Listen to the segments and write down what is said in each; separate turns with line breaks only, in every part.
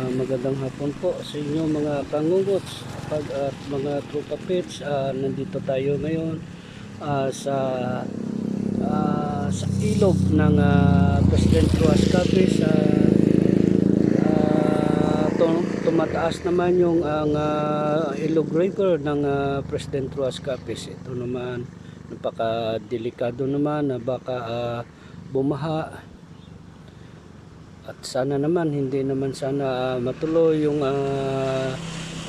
Ah, magandang hapon po sa inyo mga kangungots pag at mga tropa pits. Ah, nandito tayo ngayon ah, sa ah, sa ilog ng ah, President Ruas Cabe sa tum- tumataas naman yung ang ah, ilog river ng ah, President Ruas Capiz. Ito naman napaka-delikado naman na baka ah, bumaha at sana naman hindi naman sana ah, matuloy yung ah,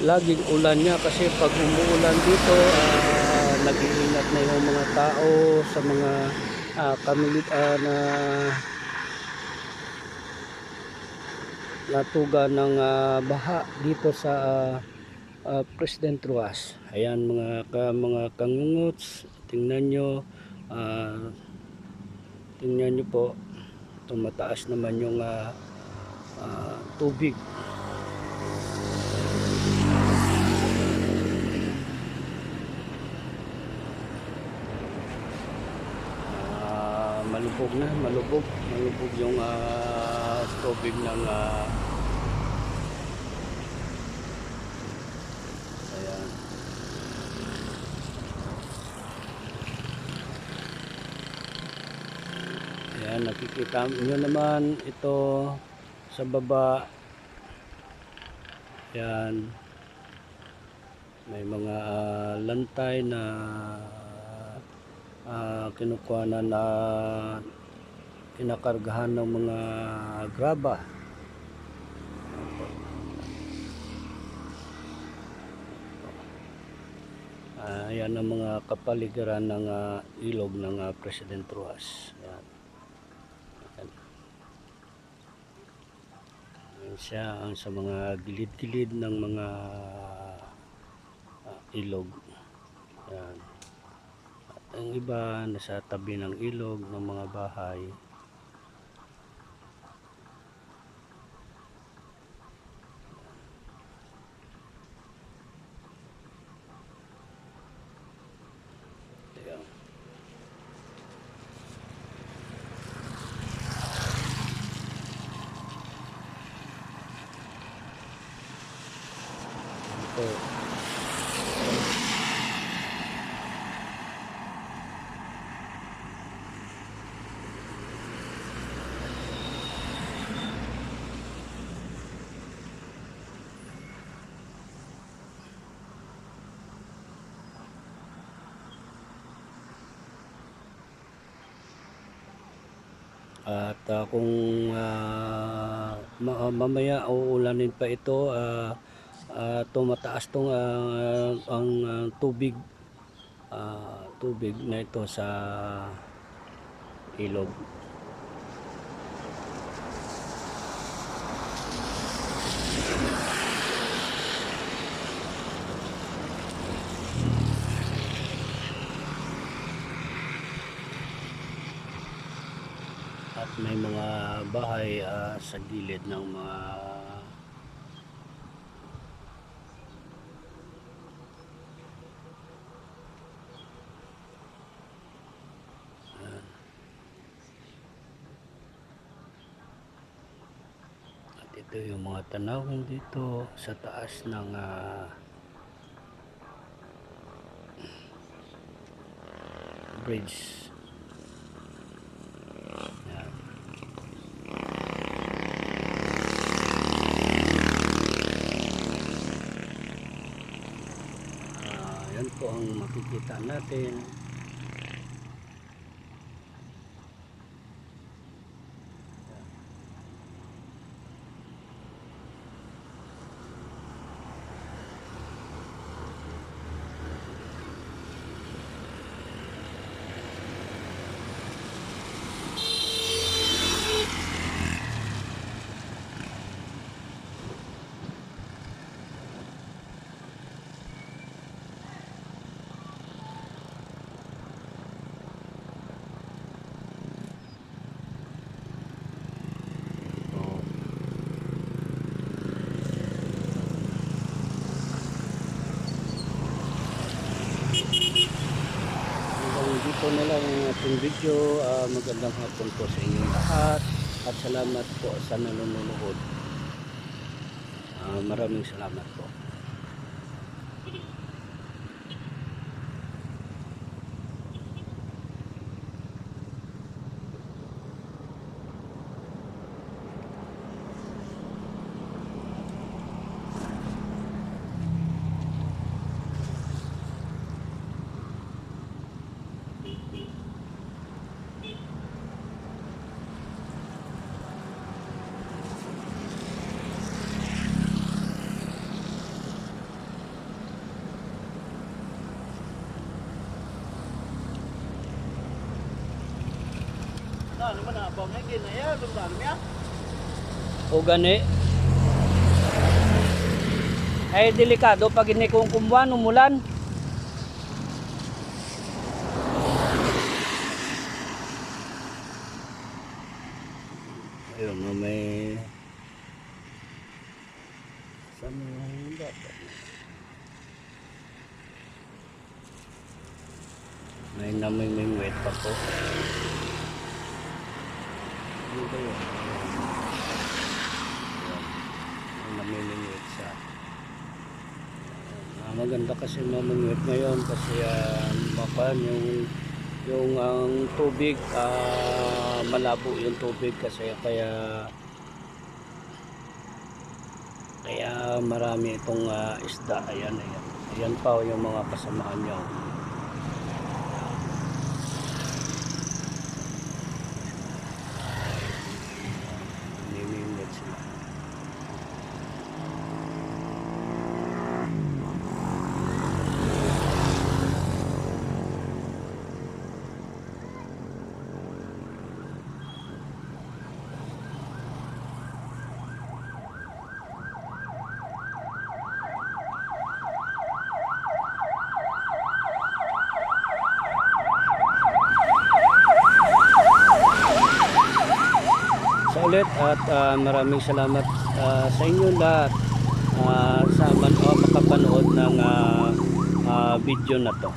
laging ulan niya kasi pag umuulan dito ah, nag-iingat na yung mga tao sa mga uh, kamilit ah, na natuga ng ah, baha dito sa ah, ah, President Ruas. Ayan mga ka, mga kangunguts, tingnan nyo ah, tingnan nyo po tumataas naman yung ah, ah, tubig. Ah, malubog na, malubog. Malubog yung ah, tubig ng ah, ayan. Ayan, nakikita nyo naman ito sa baba. Ayan. May mga ah, lantay na uh, kinukuha na na kinakargahan ng mga graba. Ah, ayan ang mga kapaligiran ng ah, ilog ng ah, President Ruas. Ayan. Ayan. Ayan siya ang sa mga gilid-gilid ng mga ah, ilog. Ayan. At ang iba nasa tabi ng ilog ng mga bahay. Ayan. Ito. At ah, kung ah, ma- mamaya uulanin pa ito, ah, ah, tumataas tong ah, ang ah, tubig ah, tubig na ito sa ilog. May mga bahay ah, sa gilid ng mga At ito yung mga tanawin dito sa taas ng ah, bridge. Yan. Ah, yan po ang makikita natin. Dito na lang ang ating video. Ah, magandang hapon po sa inyong lahat. At salamat po sa nanonood. Ah, maraming salamat po.
Ano naman na abang ginaya, lumdan niya.
O gani. Ay delikado pag ini kung kumuan umulan. Ayun, no, may Saan mo yung bata? May namimingwit pa po. Ba yun? Ayan. May namimingwit siya. Ah, maganda kasi mamingwit ngayon kasi uh, mapan yung yung ang tubig ah, malabo yung tubig kasi kaya kaya marami itong ah, isda ayan ayan ayan pa yung mga kasamaan niya ulit at ah, maraming salamat ah, sa inyo lahat ah, sa man o makapanood ng ah, ah, video na to.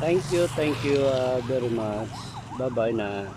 Thank you, thank you ah, very much. Bye-bye na.